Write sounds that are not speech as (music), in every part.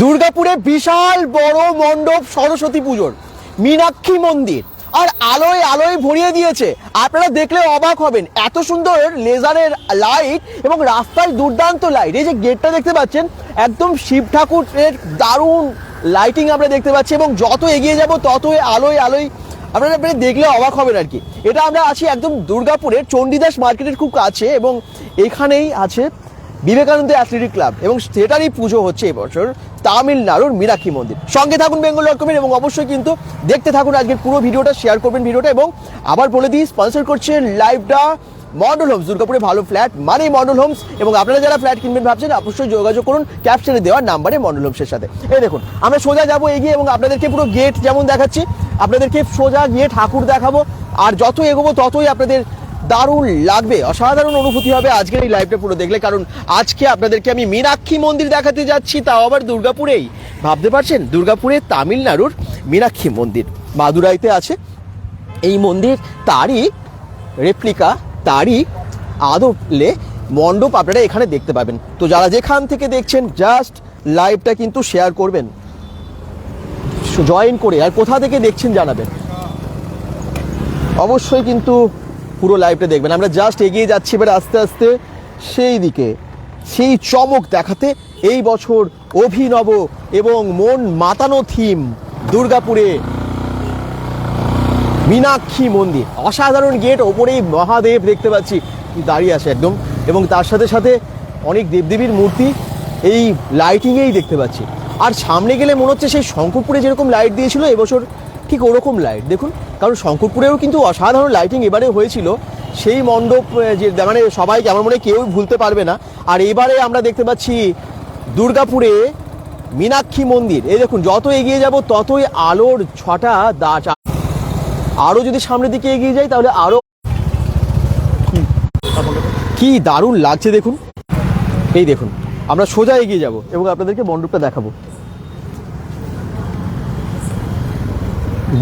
দুর্গাপুরে বিশাল বড় মণ্ডপ সরস্বতী পুজোর। মীনাক্ষী মন্দির। আর আলোয় আলোয় ভরিয়ে দিয়েছে। আপনারা দেখলে অবাক হবেন। এত সুন্দর লেজারের লাইট এবং রাস্তায় দুর্দান্ত লাইট। এই যে গেটটা দেখতে পাচ্ছেন, একদম শিব ঠাকুরের দারুণ লাইটিং আমরা দেখতে পাচ্ছি এবং যত এগিয়ে যাব ততই আলোয় আলোয় আপনারা আপনারা দেখলে অবাক হবেন আর কি। এটা আমরা আছি একদম দুর্গাপুরের চণ্ডীদাস মার্কেটের খুব কাছে এবং এখানেই আছে বিবেকানন্দ অ্যাথলেটিক ক্লাব এবং সেটারই পুজো হচ্ছে এবছর। তামিলনাড়ুর মীনাক্ষী মন্দির। সঙ্গে থাকুন বেঙ্গল ডট এবং অবশ্যই কিন্তু দেখতে থাকুন আজকের পুরো ভিডিওটা শেয়ার করবেন ভিডিওটা এবং আবার বলে দিই স্পন্সর করছে লাইভটা মডেল হোমস দুর্গাপুরে ভালো ফ্ল্যাট মানে মডেল হোমস এবং আপনারা যারা ফ্ল্যাট কিনবেন ভাবছেন, অবশ্যই যোগাযোগ করুন ক্যাপশনে দেওয়ার নাম্বারে মডেল হোমসের সাথে। এই দেখুন, আমরা সোজা যাব, এগিয়ে এবং আপনাদেরকে পুরো গেট যেমন দেখাচ্ছি, আপনাদেরকে সোজা গিয়ে ঠাকুর দেখাবো, আর যত এগোবো ততই আপনাদের দারুণ লাগবে, অসাধারণ অনুভূতি হবে আজকের এই লাইভটা পুরো দেখলে। কারণ আজকে আপনাদেরকে আমি মীনাক্ষী মন্দির দেখাতে যাচ্ছি, তাও আবার দুর্গাপুরেই। ভাবতে পারছেন? দুর্গাপুরে তামিলনাড়ুর মীনাক্ষী মন্দির। মাদুরাইতে আছে এই মন্দির। তারই রেপ্লিকা তারই আদলে মণ্ডপ আপনারা এখানে দেখতে পাবেন। তো যারা যেখান থেকে দেখছেন জাস্ট লাইভটা কিন্তু শেয়ার করবেন। জয়েন করে, আর কোথা থেকে দেখছেন জানাবেন। অবশ্যই কিন্তু পুরো লাইভটা দেখবেন। আমরা জাস্ট এগিয়ে যাচ্ছি এবার আস্তে আস্তে সেই দিকে। সেই চমক দেখাতে এই বছর অভিনব এবং মন মাতানো থিম দুর্গাপুরে মীনাক্ষী মন্দির। অসাধারণ গেট ওপরেই মহাদেব দেখতে পাচ্ছি। দাঁড়িয়ে আছে একদম। এবং তার সাথে সাথে অনেক দেবদেবীর মূর্তি এই লাইটিংয়েই দেখতে পাচ্ছি। আর সামনে গেলে মনে হচ্ছে সেই শঙ্করপুরে যেরকম লাইট দিয়েছিল, এবছর ঠিক ওরকম লাইট দেখুন, কারণ শঙ্করপুরেও কিন্তু অসাধারণ লাইটিং এবারে হয়েছিল। সেই মণ্ডপ যে মানে সবাই আমার মনে কেউ ভুলতে পারবে না। আর এবারে আমরা দেখতে পাচ্ছি দুর্গাপুরে মীনাক্ষী মন্দির। এই দেখুন, যত এগিয়ে যাব ততই আলোর ছটা দাঁড় আরও যদি সামনের দিকে এগিয়ে যাই তাহলে আরও কি দারুণ লাগছে দেখুন। এই দেখুন, আমরা সোজা এগিয়ে যাব এবং আপনাদেরকে মণ্ডপটা দেখাবো।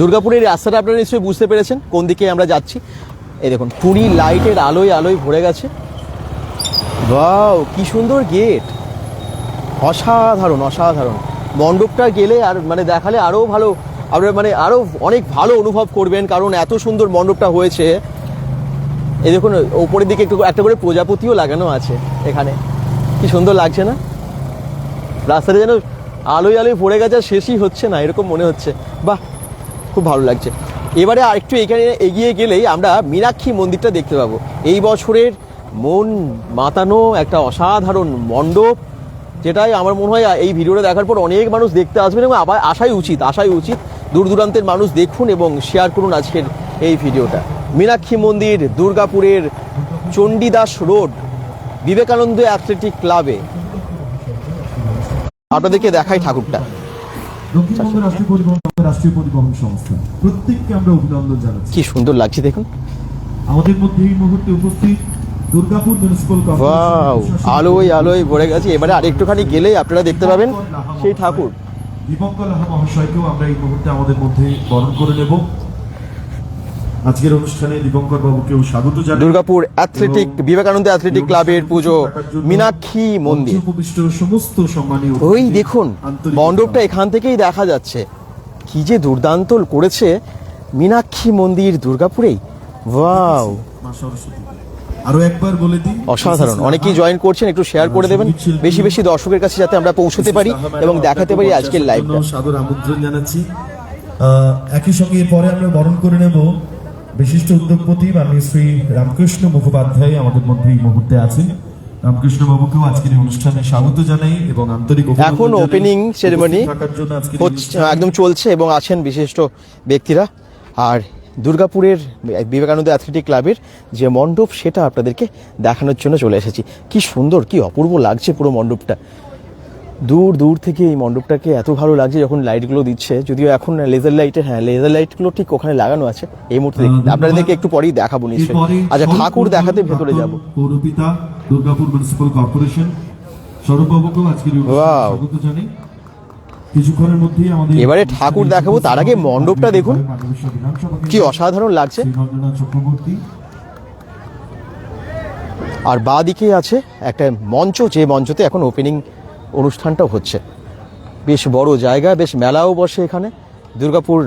দুর্গাপুরের রাস্তাটা আপনারা নিশ্চয়ই বুঝতে পেরেছেন, কোন দিকে আমরা যাচ্ছি। এই দেখুন টুনি লাইটের আলোয় আলোয় ভরে গেছে। বাও কি সুন্দর গেট। অসাধারণ অসাধারণ। মণ্ডপটা গেলে আর মানে দেখালে আরও ভালো আপনার মানে আরও অনেক ভালো অনুভব করবেন, কারণ এত সুন্দর মণ্ডপটা হয়েছে। এই দেখুন, ওপরের দিকে একটু একটা করে প্রজাপতিও লাগানো আছে এখানে। কি সুন্দর লাগছে না? রাস্তাটা যেন আলোয় আলোয় ভরে গেছে শেষই হচ্ছে না, এরকম মনে হচ্ছে। বাহ খুব ভালো লাগছে। এবারে আর একটু এখানে এগিয়ে গেলেই আমরা মীনাক্ষী মন্দিরটা দেখতে পাবো। এই বছরের মন মাতানো একটা অসাধারণ মণ্ডপ, যেটাই আমার মনে হয় এই ভিডিওটা দেখার পর অনেক মানুষ দেখতে আসবেন এবং আবার আসাই উচিত আসাই উচিত দূর দূরান্তের মানুষ দেখুন এবং শেয়ার করুন আজকের এই ভিডিওটা। মীনাক্ষী মন্দির, দুর্গাপুরের চণ্ডীদাস রোড, বিবেকানন্দ অ্যাথলেটিক ক্লাবে। আপনাদেরকে দেখাই ঠাকুরটা। দক্ষিণবঙ্গ রাষ্ট্রীয় পরিবহন রাষ্ট্রীয় পরিবহন সংস্থা। প্রত্যেককে আমরা অভিনন্দন জানাচ্ছি। কি সুন্দর লাগছে দেখুন। আমাদের মধ্যে এই মুহূর্তে উপস্থিত দুর্গাপুর মিউনিসিপাল কর্পোরেশন আলোয় আলোয় ভরে গেছে। এবারে আরেকটুখানি গেলেই আপনারা দেখতে পাবেন সেই ঠাকুর। দীপঙ্কর লাহা মহাশয়কেও আমরা এই মুহূর্তে আমাদের মধ্যে বরণ করে নেব। আজকের অনুষ্ঠানে দীপঙ্কর বাবুকেও স্বাগত জানাই দুর্গাপুর অ্যাথলেটিক বিবেকানন্দ অ্যাথলেটিক ক্লাবের পুজো মীনাক্ষী মন্দির। উপবিষ্ট সমস্ত সম্মানীয় ওই দেখুন মণ্ডপটা এখান থেকেই দেখা যাচ্ছে। কি যে দুর্দান্ত করেছে মীনাক্ষী মন্দির দুর্গাপুরেই। ওয়াও। মা সরস্বতী আরও একবার বলে দিই অসাধারণ। অনেকেই জয়েন করছেন একটু শেয়ার করে দেবেন। বেশি বেশি দর্শকের কাছে যাতে আমরা পৌঁছতে পারি এবং দেখাতে পারি আজকের লাইভটা সাদর আমন্ত্রণ জানাচ্ছি। একই সঙ্গে এরপরে আমরা বরণ করে নেব বিশিষ্ট উদ্যোগপতি মাননীয় শ্রী রামকৃষ্ণ মুখোপাধ্যায় আমাদের মধ্যে এই মুহূর্তে আছেন। রামকৃষ্ণ বাবুকেও আজকের অনুষ্ঠানে স্বাগত জানাই এবং আন্তরিক এখন ওপেনিং সেরেমনি। একদম চলছে এবং আছেন বিশিষ্ট ব্যক্তিরা। আর দুর্গাপুরের বিবেকানন্দ অ্যাথলেটিক ক্লাবের যে মণ্ডপ সেটা আপনাদেরকে দেখানোর জন্য চলে এসেছি। কি সুন্দর কি অপূর্ব লাগছে পুরো মণ্ডপটা। দূর দূর থেকে এই মণ্ডপটাকে এত ভালো লাগছে যখন লাইটগুলো দিচ্ছে। যদিও এখন লেজার লাইটের হ্যাঁ লেজার লাইটগুলো ঠিক ওখানে লাগানো আছে। এই মুহূর্তে দেখি। আপনাদেরকে একটু পরেই দেখাবো নিশ্চয়ই। এরপরে আচ্ছা ঠাকুর দেখাতে ভেতরে যাব। পৌরপিতা দুর্গাপুর মিউনিসিপাল কর্পোরেশন স্বরূপ বাবুকেও আজকের এই অনুষ্ঠানে Wow. স্বাগত জানাই। কিছুক্ষণের মধ্যেই আমাদের এবারে ঠাকুর দেখাবো, তার আগে মণ্ডপটা দেখুন। কি অসাধারণ লাগছে। চক্রবর্তী। আর বাঁ দিকে আছে একটা মঞ্চ যে মঞ্চতে এখন ওপেনিং অনুষ্ঠানটাও হচ্ছে। বেশ বড় জায়গা বেশ মেলাও বসে এখানে। দুর্গাপুর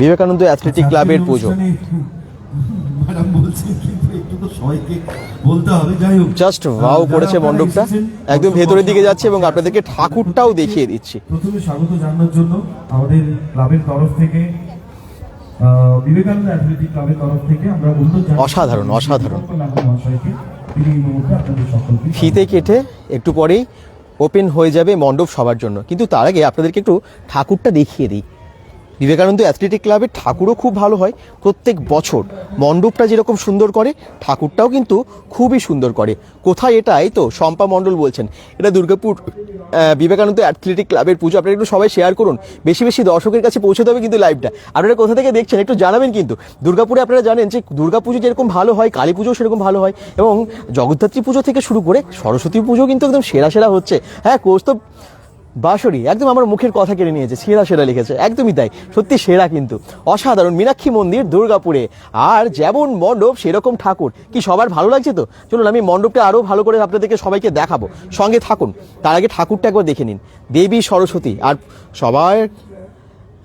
বিবেকানন্দ অ্যাথলেটিক ক্লাবের পুজো। জাস্ট ওয়াও যারা করেছে মণ্ডপটা। একদম ভেতরের দিকে যাচ্ছে এবং আপনাদেরকে ঠাকুরটাও দেখিয়ে দিচ্ছি। প্রথমে স্বাগত জানানোর জন্য আমাদের ক্লাবের তরফ থেকে বিবেকানন্দ অ্যাথলেটিক ক্লাবের তরফ থেকে আমরা অসাধারণ, অসাধারণ। ফিতে কেটে একটু পরেই ওপেন হয়ে যাবে মণ্ডপ সবার জন্য। কিন্তু তার আগে আপনাদেরকে একটু ঠাকুরটা দেখিয়ে দিই। বিবেকানন্দ অ্যাথলেটিক ক্লাবের ঠাকুরও খুব ভালো হয়। প্রত্যেক বছর মণ্ডপটা যেরকম সুন্দর করে, ঠাকুরটাও কিন্তু খুবই সুন্দর করে। কোথায় এটা? এই তো শম্পা মণ্ডল বলছেন। এটা দুর্গাপুর বিবেকানন্দ অ্যাথলেটিক ক্লাবের পুজো। আপনারা একটু সবাই শেয়ার করুন। বেশি বেশি দর্শকের কাছে পৌঁছতে হবে কিন্তু লাইভটা আপনারা কোথা থেকে দেখছেন একটু জানাবেন কিন্তু। দুর্গাপুরে আপনারা জানেন যে দুর্গাপুজো যেরকম ভালো হয়, কালী পুজো সেরকম ভালো হয় এবং জগদ্ধাত্রী পুজো থেকে শুরু করে সরস্বতী পুজো কিন্তু একদম সেরা সেরা হচ্ছে। হ্যাঁ কৌস্তব বাঁশরি, একদম আমার মুখের কথা কেড়ে নিয়েছে, সেরা সেরা লিখেছে, একদমই তাই, সত্যি সেরা কিন্তু। অসাধারণ মীনাক্ষী মন্দির, দুর্গাপুরে। আর যেমন মণ্ডপ, সেরকম ঠাকুর। কি সবার ভালো লাগছে তো? চলুন, আমি মণ্ডপটা আরও ভালো করে আপনাদেরকে সবাইকে দেখাবো। সঙ্গে থাকুন, তার আগে ঠাকুরটা একবার দেখে নিন। দেবী সরস্বতী, আর সবার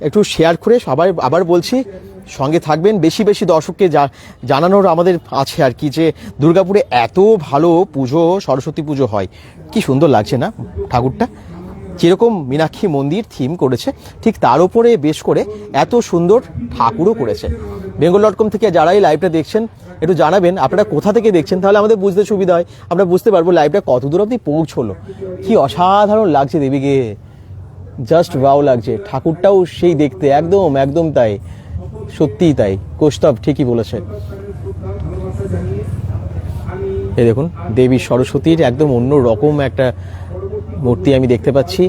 একটু শেয়ার করে সবাই আবার বলছি, সঙ্গে থাকবেন। বেশি বেশি দর্শককে জানানোর আমাদের আছে আর কি যে, দুর্গাপুরে এত ভালো পুজো, সরস্বতী পুজো হয়। কি সুন্দর লাগছে না ঠাকুরটা? যেরকম মীনাক্ষী মন্দির থিম করেছে, ঠিক তার উপরে বেশ করে এত সুন্দর ঠাকুরও করেছে। বেঙ্গল ডট কম থেকে যারা এই লাইভটা দেখছেন, একটু জানাবেন, আপনারা কোথা থেকে দেখছেন? তাহলে আমাদের বুঝতে সুবিধা হয়। আমরা বুঝতে পারব লাইভটা কত দূর অবধি পৌঁছলো। কি অসাধারণ লাগছে দেবীকে। জাস্ট ওয়াও লাগছে। ঠাকুরটাও সেই দেখতে, একদম একদম তাই। সত্যিই তাই। কোস্তব ঠিকই বলেছে। এই দেখুন, দেবী সরস্বতীর একদম অন্য রকম একটা মূর্তি আমি দেখতে পাচ্ছি,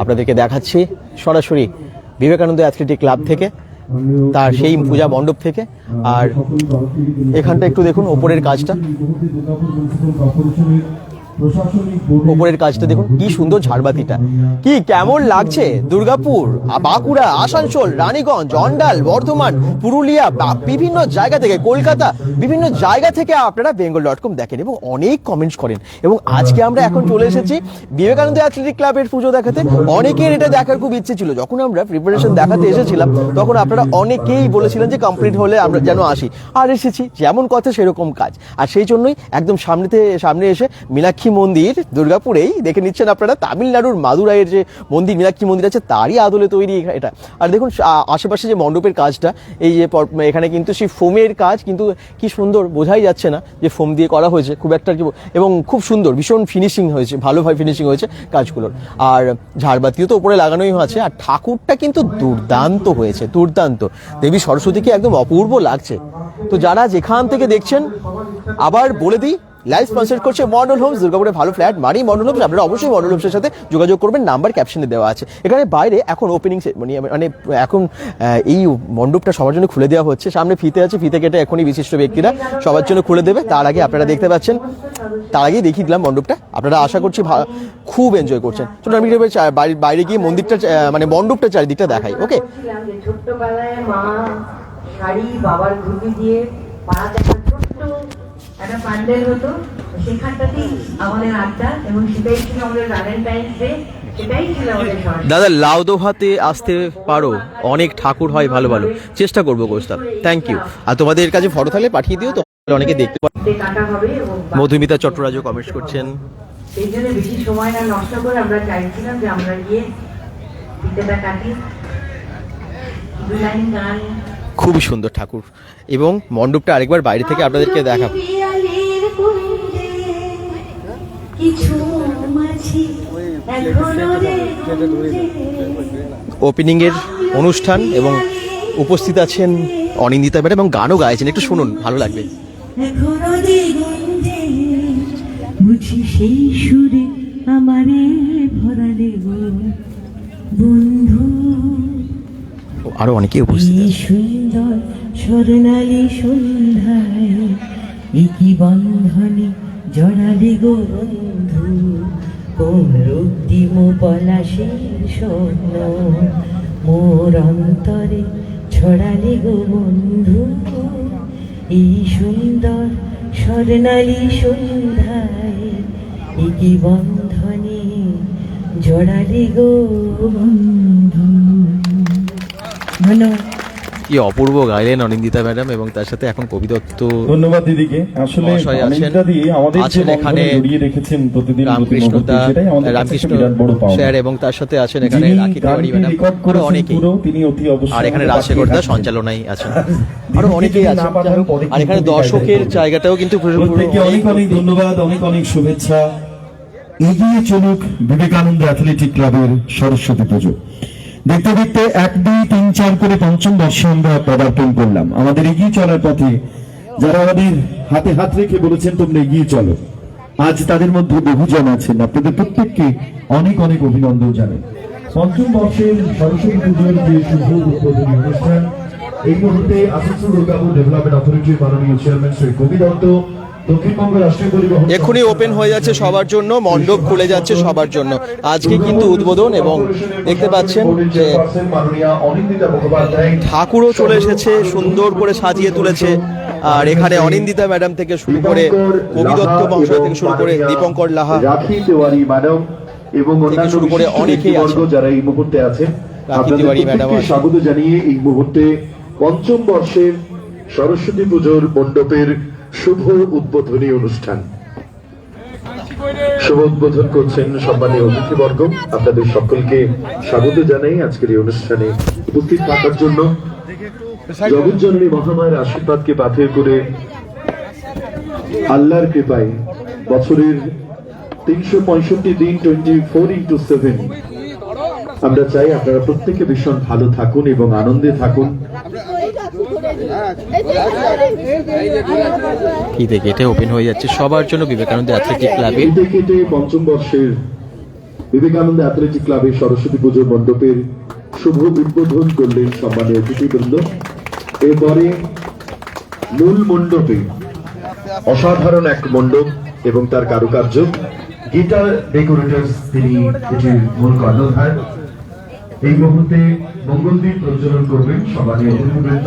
আপনাদেরকে দেখাচ্ছি। সরাসরি বিবেকানন্দ অ্যাথলেটিক ক্লাব থেকে, তার সেই পূজা মণ্ডপ থেকে। আর এখানটা একটু দেখুন, ওপরের কাজটা। ওপরের কাজটা দেখুন কি সুন্দর ঝাড়বাতিটা। কি কেমন লাগছে? দুর্গাপুর বাঁকুড়া আসানসোল রানীগঞ্জ অন্ডাল বর্ধমান পুরুলিয়া বিভিন্ন জায়গা থেকে কলকাতা বিভিন্ন জায়গা থেকে আপনারা বেঙ্গল ডট কম দেখেন এবং অনেক কমেন্টস করেন। এবং আজকে আমরা এখন চলে এসেছি বিবেকানন্দ অ্যাথলেটিক ক্লাবের পুজো দেখাতে। অনেকের এটা দেখার খুব ইচ্ছে ছিল। যখন আমরা প্রিপারেশন দেখাতে এসেছিলাম তখন আপনারা অনেকেই বলেছিলেন যে কমপ্লিট হলে আমরা যেন আসি। আর এসেছি যেমন কথা সেরকম কাজ। আর সেই জন্যই একদম সামনেতে সামনে এসে মীনাক্ষী মন্দির দুর্গাপুরেই দেখে নিচ্ছেন আপনারা তামিলনাড়ুর মাদুরাইয়ের যে মন্দির, মীনাক্ষী মন্দির আছে, তারই আদলে তৈরি এটা। আর দেখুন আশেপাশে যে মণ্ডপের কাজটা, এই যে এখানে কিন্তু সেই ফোমের কাজ কিন্তু কি সুন্দর বোঝাই যাচ্ছে না যে ফোম দিয়ে করা হয়েছে, খুব একটা কি এবং খুব সুন্দর, ভীষণ ফিনিশিং হয়েছে ভালোভাবে ফিনিশিং হয়েছে কাজগুলোর। আর ঝাড়বাতিও তো উপরে লাগানোই আছে, আর ঠাকুরটা কিন্তু দুর্দান্ত হয়েছে, দুর্দান্ত। দেবী সরস্বতীকে একদম অপূর্ব লাগছে। তো যারা যেখান থেকে দেখছেন, আবার বলে দিই লাইভ স্পন্সর করছে মডেল হোমস দুর্গাপুরে ভালো ফ্ল্যাট মারি মডেল হোমস আপনারা অবশ্যই মডেল হোমসের সাথে যোগাযোগ করবেন নাম্বার ক্যাপশনে দেওয়া আছে। এখানে বাইরে এখন ওপেনিং মানে মানে এখন এই মণ্ডপটা সবার জন্য খুলে দেওয়া হচ্ছে। সামনে ফিতে আছে, ফিতে কেটে এখনই বিশিষ্ট ব্যক্তিরা সবার জন্য খুলে দেবে। তার আগে আপনারা দেখতে পাচ্ছেন, তার আগেই দেখিয়ে দিলাম মণ্ডপটা। আপনারা আশা করছি খুব এনজয় করছেন। চলুন আমি বাইরে- গিয়ে মন্দিরটা মানে মণ্ডপটা চারিদিকটা দেখাই ওকে ছোট্টবেলায় মা, শাড়ি, বাবার ঘুটি দিয়ে একটা প্যান্ডেল হতো সেখানটাতেই আমাদের আড্ডা এবং সেটাই ছিল আমাদের ভ্যালেন্টাইন্স ডে সেটাই ছিল আমাদের দাদা লাউদোহাতে আসতে পারো অনেক ঠাকুর হয় ভালো ভালো। চেষ্টা করব কোস্তাব থ্যাংক ইউ আর তোমাদের কাছে ফটো থাকলে পাঠিয়ে দিও তো অনেকে দেখতে এবং মধুমিতা চট্টরাজও কমেন্ট করছেন। সেই জন্য বেশি সময় না নষ্ট করে আমরা চাইছিলাম যে আমরা গিয়ে ফিতেটা কাটি। খুবই সুন্দর ঠাকুর। এবং মণ্ডপটা আরেকবার বাইরে থেকে আপনাদেরকে দেখাবো কিছু মাছি এখনও রে গুঞ্জে। ওপেনিং এর অনুষ্ঠান এবং উপস্থিত আছেন অনিন্দিতা ম্যাডাম এবং গানও গাইছেন। একটু শুনুন ভালো লাগবে। বুঝি সেই সুরে আমারে বন্ধু আরও অনেকে উপস্থিত সুন্দর স্বর্ণালী সন্ধ্যায় একই বন্ধনে জড়ালে গো বন্ধু, কোন রক্তিম পলাশের স্বর্ণ? মোর অন্তরে ছড়ালে গো বন্ধু এই সুন্দর স্বর্ণালী সন্ধ্যায় কি বন্ধনে জড়ালে গো বন্ধু? ধন্যবাদ কি অপূর্ব গাইলেন অনিন্দিতা ম্যাডাম এবং তার সাথে এখন কবি দত্ত ধন্যবাদ দিদিকে। আসলে আছেন। এখানে বন্ধনে জড়িয়ে রেখেছেন প্রতিদিন রামকৃষ্ণ স্যার এবং তার সাথে আছেন এখানে রাখি তিওয়ারি ম্যাডাম। আরও অনেকেই। তিনি অতি অবশ্যই (laughs) আর এখানে রাজশেখর দা। সঞ্চালনায় আছেন। আরও অনেকেই আছেন। আর এখানে দর্শকের জায়গাটাও কিন্তু অনেক অনেক ধন্যবাদ অনেক অনেক শুভেচ্ছা। এগিয়ে চলুক বিবেকানন্দ অ্যাথলেটিক ক্লাবের সরস্বতী পুজো। দেখতে দেখতে এক, দুই, তিন, চার করে পঞ্চম বর্ষে আমরা পদার্পণ করলাম। আমাদের এগিয়ে চলার পথে যারা আমাদের হাতে হাত রেখে বলেছেন, তোমরা এগিয়ে চলো। আজ তাদের মধ্যে বহুজন আছেন। আপনাদের প্রত্যেককে অনেক অনেক অভিনন্দন জানাই। পঞ্চম বর্ষের সরস্বতী পুজোর যে শুভ উদ্বোধনী অনুষ্ঠান, এই মুহূর্তে আসানসোল দুর্গাপুর ডেভেলপমেন্ট অথরিটির মাননীয় চেয়ারম্যান শ্রী কবি দত্ত এক্ষুনি ওপেন হয়ে যাচ্ছে সবার জন্য মণ্ডপ খুলে যাচ্ছে সবার জন্য। আজকে কিন্তু উদ্বোধন এবং দেখতে পাচ্ছেন যে ঠাকুরও চলে এসেছে সুন্দর করে সাজিয়ে তুলেছে। আর এখানে অনিন্দিতা ম্যাডাম থেকে শুরু করে কবি দত্ত মহাশয় থেকে শুরু করে দীপঙ্কর লাহা রাখি তেওয়ারি ম্যাডাম এবং অন্যান্য শুরু করে অনেকেই যারা এই মুহূর্তে আছেন আপনাদের। স্বাগত জানিয়ে এই মুহূর্তে পঞ্চম বর্ষের সরস্বতী পুজোর মণ্ডপের শুভ উদ্বোধনী অনুষ্ঠান। শুভ উদ্বোধন করছেন সম্মানীয় অতিথিবর্গ। আপনাদের সকলকে স্বাগত জানাই আজকের এই অনুষ্ঠানে উপস্থিত থাকার জন্য। জগৎজননী মহামায়ের আশীর্বাদকে পাথের করে আল্লাহর কৃপায় বছরের তিনশো পঁয়ষট্টি দিন টোয়েন্টি ফোর ইন্টু সেভেন আমরা চাই আপনারা প্রত্যেকে ভীষণ ভালো থাকুন এবং আনন্দে থাকুন। ফিতে কেটে ওপেন হয়ে যাচ্ছে? সবার জন্য বিবেকানন্দ অ্যাথলেটিক ক্লাবের পঞ্চম বর্ষের বিবেকানন্দ অ্যাথলেটিক ক্লাবের সরস্বতী পুজোর মণ্ডপের শুভ উদ্বোধন করলেন সম্মানীয় অতিথিবৃন্দ। এরপরে মূল মণ্ডপে অসাধারণ এক মণ্ডপ এবং তার কারুকার্য। গিটার ডেকোরেটর্স তিনি এটির মূল কর্ণধার। এই মুহূর্তে মঙ্গলদ্বীপ প্রজ্বলন করবেন সম্মানীয় অতিথিবৃন্দ।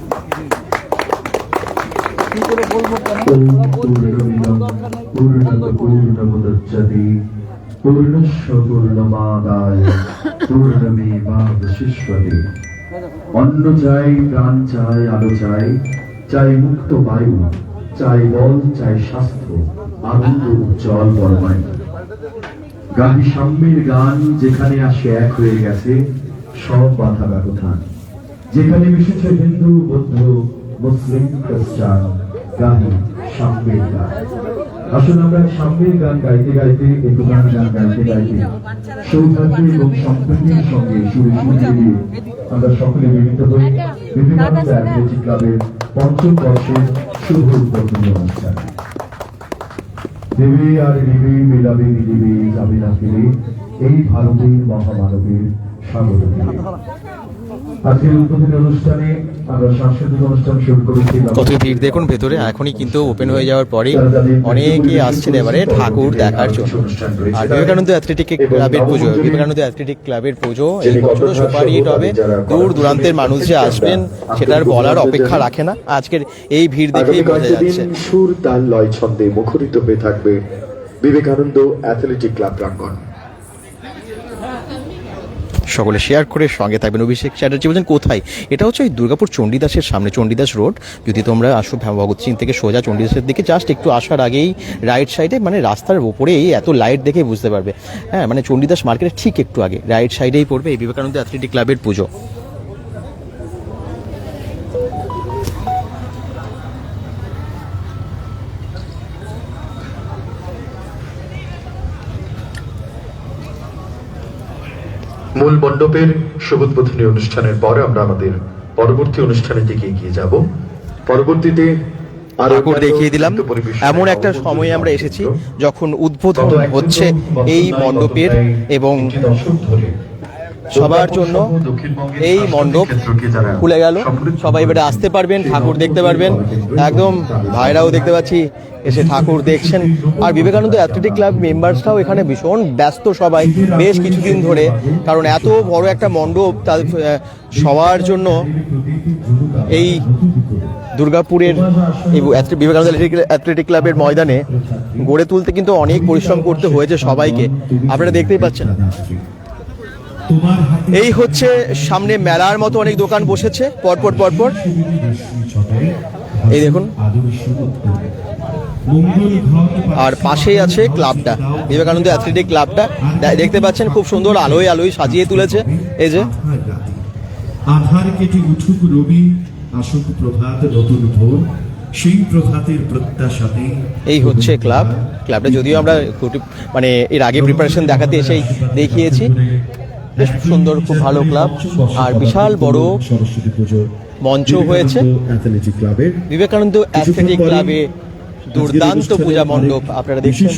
কি অন্ন চাই প্রাণ চাই আলো চাই চাই মুক্ত বায়ু, চাই বল, চাই স্বাস্থ্য আনন্দ উজ্জ্বল বর্মায় গাহি সাম্যের গান, যেখানে আসে এক হয়ে গেছে সব বাধা ব্যবধান যেখানে মিশেছে হিন্দু, বৌদ্ধ, মুসলিম, খ্রিস্টান। গাহি সাম্যের গান। আসুন আমরা গান গাইতে গাইতে গান গাইতে গাইতে সৌভাগ্য এবং সম্প্রীতির সঙ্গে সুরে আমরা সকলে মিলিত হই ক্লাবের পঞ্চম বর্ষের শুভ উদ্বোধনী দেবে আর দেবে মেলাবে, মিলিবে, যাবে না ফিরে এই ভারতের মহামানবের স্বাগত। দিবে। আজকের উদ্বোধনী অনুষ্ঠানে আমরা সাংস্কৃতিক অনুষ্ঠান শুরু করেছি। কত ভিড় দেখুন ভেতরে এখনই কিন্তু ওপেন হয়ে যাওয়ার পরেই অনেকেই আসছেন এবারে ঠাকুর দেখার জন্য। আর বিবেকানন্দ অ্যাথলেটিক ক্লাবের পুজো বিবেকানন্দ অ্যাথলেটিক ক্লাবের পুজো এই বছরও সুপার হিট হবে দূর দূরান্তের মানুষ যে আসবেন সেটার বলার অপেক্ষা রাখে না। আজকের এই ভিড় দেখেই বোঝা যাচ্ছে। সুর তাল লয় ছন্দে মুখরিত হয়ে থাকবে বিবেকানন্দ অ্যাথলেটিক ক্লাব প্রাঙ্গণ। সকলে শেয়ার করে সঙ্গে থাকবেন অভিষেক চ্যাটার্জি। বলছেন, কোথায়? এটা হচ্ছে ওই দুর্গাপুর চণ্ডীদাসের সামনে, চণ্ডীদাস রোড। যদি তোমরা আসো ভগৎ সিং থেকে সোজা চণ্ডীদাসের দিকে জাস্ট একটু আসার আগেই রাইট সাইডে মানে রাস্তার ওপরেই এত লাইট দেখে বুঝতে পারবে। হ্যাঁ মানে চণ্ডীদাস মার্কেটের ঠিক একটু আগে রাইট সাইডেই পড়বে এই বিবেকানন্দ অ্যাথলেটিক ক্লাবের পুজো। মূল মণ্ডপের শুভোদ্বোধনী অনুষ্ঠানের পরে আমরা আমাদের পরবর্তী অনুষ্ঠানের দিকে এগিয়ে যাব। পরবর্তীতে আরও ঠাকুর দেখিয়ে দিলাম। এমন একটা সময়ে আমরা এসেছি যখন উদ্বোধন হচ্ছে এই মণ্ডপের এবং সবার জন্য এই মণ্ডপ খুলে গেল। সবাই এবারে আসতে পারবেন ঠাকুর দেখতে পারবেন। একদম ভাইরাও দেখতে পাচ্ছি এসে ঠাকুর দেখছেন। আর বিবেকানন্দ অ্যাথলেটিক ক্লাব মেম্বার্সরাও এখানে ভীষণ ব্যস্ত সবাই বেশ কিছুদিন ধরে। কারণ এত বড় একটা মণ্ডপ তার সবার জন্য এই দুর্গাপুরের এই বিবেকানন্দ অ্যাথলেটিক ক্লাবের ময়দানে গড়ে তুলতে কিন্তু অনেক পরিশ্রম করতে হয়েছে সবাইকে। আপনারা দেখতেই পাচ্ছেন। এই হচ্ছে সামনে মেলার মতো অনেক দোকান বসেছে পরপর পরপর। এই দেখুন। আর পাশেই আছে ক্লাবটা বিবেকানন্দ অ্যাথলেটিক ক্লাবটা। দেখতে পাচ্ছেন খুব সুন্দর আলোয় আলোয় সাজিয়ে তুলেছে। এই যে। আধার কেটে উঠুক রবি আসুক প্রভাত নতুন ভোর সেই প্রভাতের প্রত্যাশাতে এই হচ্ছে ক্লাব। ক্লাবটা যদিও আমরা মানে এর আগে প্রিপারেশন দেখাতে এসেই দেখিয়েছি। বেশ সুন্দর খুব ভালো ক্লাব। আর বিশাল বড় সরস্বতী পুজো মঞ্চ হয়েছে। বিবেকানন্দ অ্যাথলেটিক ক্লাবে দুর্দান্ত পূজা মণ্ডপ আপনারা দেখছেন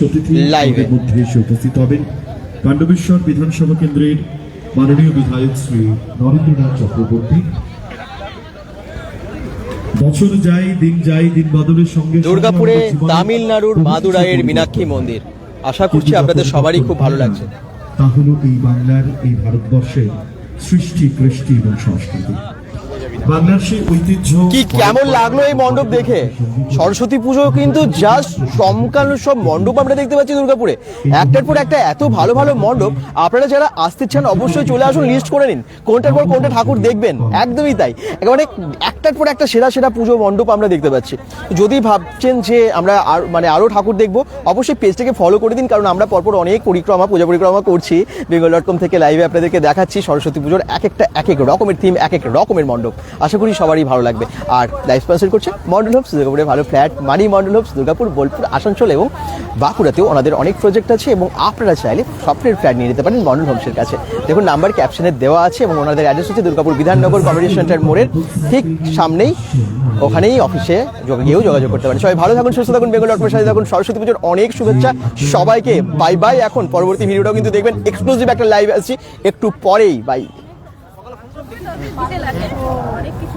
লাইভে মধ্যে উপস্থিত হবেন পাণ্ডবেশ্বর বিধানসভা কেন্দ্রের মাননীয় বিধায়ক শ্রী নরেন্দ্রনাথ চক্রবর্তী। বছর যায় দিন যায় দিন বদলের সঙ্গে দুর্গাপুরে তামিলনাড়ুর মাদুরাইয়ের মীনাক্ষী মন্দির। আশা করছি আপনাদের সবারই খুব ভালো লাগছে। তা হলো এই বাংলার এই ভারতবর্ষের সৃষ্টি কৃষ্টি এবং সংস্কৃতি। কি কেমন লাগল এই মণ্ডপ দেখে? সরস্বতী পুজো কিন্তু জাস্ট চমকানো সব মণ্ডপ আমরা দেখতে পাচ্ছি দুর্গাপুরে। একটার পর একটা এত ভালো ভালো মণ্ডপ, আপনারা যারা আসতে চান অবশ্যই চলে আসুন লিস্ট করে নিন। কোনটার পর কোনটা ঠাকুর দেখবেন, একদমই তাই। একেবারে একটার পর একটা সেরা সেরা পুজো মণ্ডপ আমরা দেখতে পাচ্ছি। যদি ভাবছেন যে আমরা আর মানে আরও ঠাকুর দেখব, অবশ্যই পেজটাকে ফলো করে দিন, কারণ আমরা পরপর অনেক পরিক্রমা, পূজা পরিক্রমা করছি। বেঙ্গল ডট কম থেকে লাইভে আপনাদেরকে দেখাচ্ছি সরস্বতী পুজোর এক একটা, এক এক রকমের থিম এক এক রকমের মণ্ডপ। আশা করি সবারই ভালো লাগবে। আর লাইফ স্পন্সর করছে মন্ডল হোপস দুর্গাপুরে ভালো ফ্ল্যাট মানি মন্ডল হোপস, দুর্গাপুর, বোলপুর, আসানসোল এবং বাঁকুড়াতেও ওনাদের অনেক প্রজেক্ট আছে এবং আপনারা চাইলে স্বপ্নের ফ্ল্যাট নিয়ে নিতে পারেন মন্ডল হোমসের কাছে। দেখুন নাম্বার ক্যাপশনে দেওয়া আছে এবং ওনাদের অ্যাড্রেস হচ্ছে দুর্গাপুর বিধাননগর কমিউনিটি সেন্টার মোড়ের ঠিক সামনেই। ওখানেই অফিসে গিয়েও যোগাযোগ করতে পারেন। সবাই ভালো থাকুন, সুস্থ থাকুন বেঙ্গল ডট সাথে থাকুন, সরস্বতী পুজোর অনেক শুভেচ্ছা। সবাইকে বাই বাই এখন পরবর্তী ভিডিওটাও কিন্তু দেখবেন। এক্সক্লুসিভ একটা লাইভ আসছি। একটু পরেই বাই অনেক কিছু